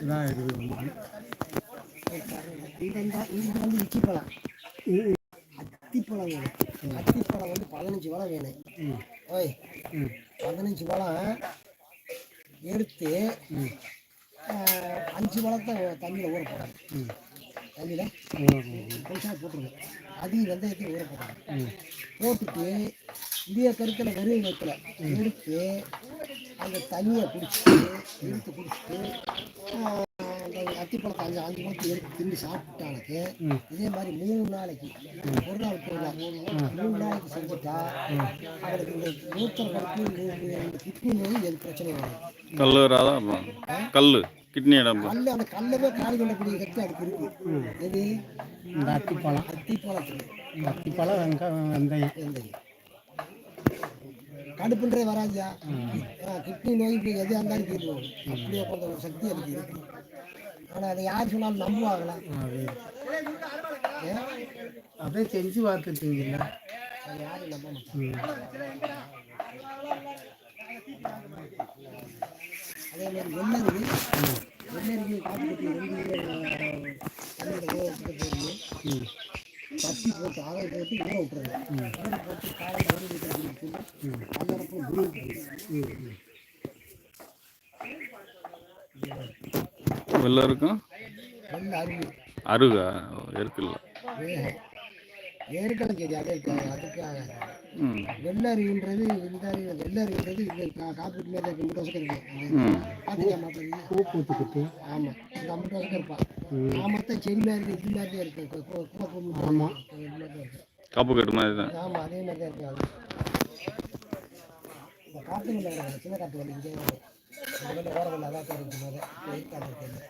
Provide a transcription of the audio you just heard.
இதான் இருக்குது உங்களுக்கு. இந்த இந்த இது வந்து இச்சிப்பழம் இது அத்திப்பழம் வேணும் அத்திப்பழம் வந்து பதினஞ்சு பழம் வேணும் ம் ஓய் ம் பதினஞ்சு பழம் எடுத்து அஞ்சு பழத்தை தண்ணியில் ஊற போடணும் ம் தண்ணியில் ம் கொஞ்சம் போட்டுருங்க அதிக வெந்தயத்தையும் ஊற போடணும் ம் போட்டுட்டு இதே கருத்தில் வெறும் வயிற்றுல எடுத்து அந்த தண்ணியை குடிச்சிட்டு எடுத்து குடிச்சிட்டு அத்திப்பழத்தை அஞ்சு அஞ்சு பழத்தை எடுத்து தின்னு சாப்பிட்டானுக்கு ம். இதே மாதிரி மூணு நாளைக்கு ஒரு நாள் நாள் மூணு நாளைக்கு செஞ்சுட்டா அவனுக்கு இந்த மூத்திர கடுப்பு கிட்னி நோய் எது பிரச்சனையும் வராது. கல் வராதான் கல் கிட்னி இடம் கல் அந்த கல்லவே காலி பண்ணக்கூடிய சக்தி அதுக்கு இருக்கு. எது? இந்த அத்திப்பழம். அத்திப்பழத்துக்கு அத்திப்பழம் வெங்காயம் வெந்தயம். வெந்தயம். கடுப்புன்றே வராதியா கிட்னி நோய் இப்போ எது இருந்தாலும் தீர்வு வரும். அப்படியே கொஞ்சம் ஒரு சக்தி அதுக்கு இருக்கு. ஆனால் அதை யார் சொன்னாலும் நம்புவாங்களா? அது. செஞ்சு பார்த்துருக்கீங்களா அதை யாரும் நம்ப அதே மாதிரி வெள்ளரி வெள்ளரிக்கு காப்பி கட்டி ரெண்டு தண்ணியில் ஊற வச்சுட்டு போய் ம். தட்டி போட்டு ஆவை போட்டு ஊற ஊற போட்டு காலையில் ஒரு லிட்டர் குடிச்சு கல்லறப்பும் புரியுது ம் ம் வெள்ளை இருக்கும் அருகா இருக்குல்ல ஏற்கனவே சரி அதே இருக்காது அதுக்கு ஆகாது ம் வெள்ளரின்றது இந்த அறிவு கா- காப்பீட்டு மேலே இருக்க முட்டை வசக்கம் இருக்கு பார்த்துக்க மாட்டேங்குது பூ பூத்துக்கிட்டு ஆமாம் இந்த முட்டை வசக்கம் இருப்பான் ஆமாத்தான் செடி மாதிரி இருக்கு இது மாதிரி ஆமாம். இது இருக்கு காப்பு கட்டு மாதிரி தான். ஆமாம் அதே மாதிரி தான் இருக்கு இந்த காட்டு மல்லி சின்ன காட்டு மல்லி இங்கே இந்த ஓரம் மல்லி அதான் இருக்கு மாதிரி வெயிட் காட்டு இருக்கு.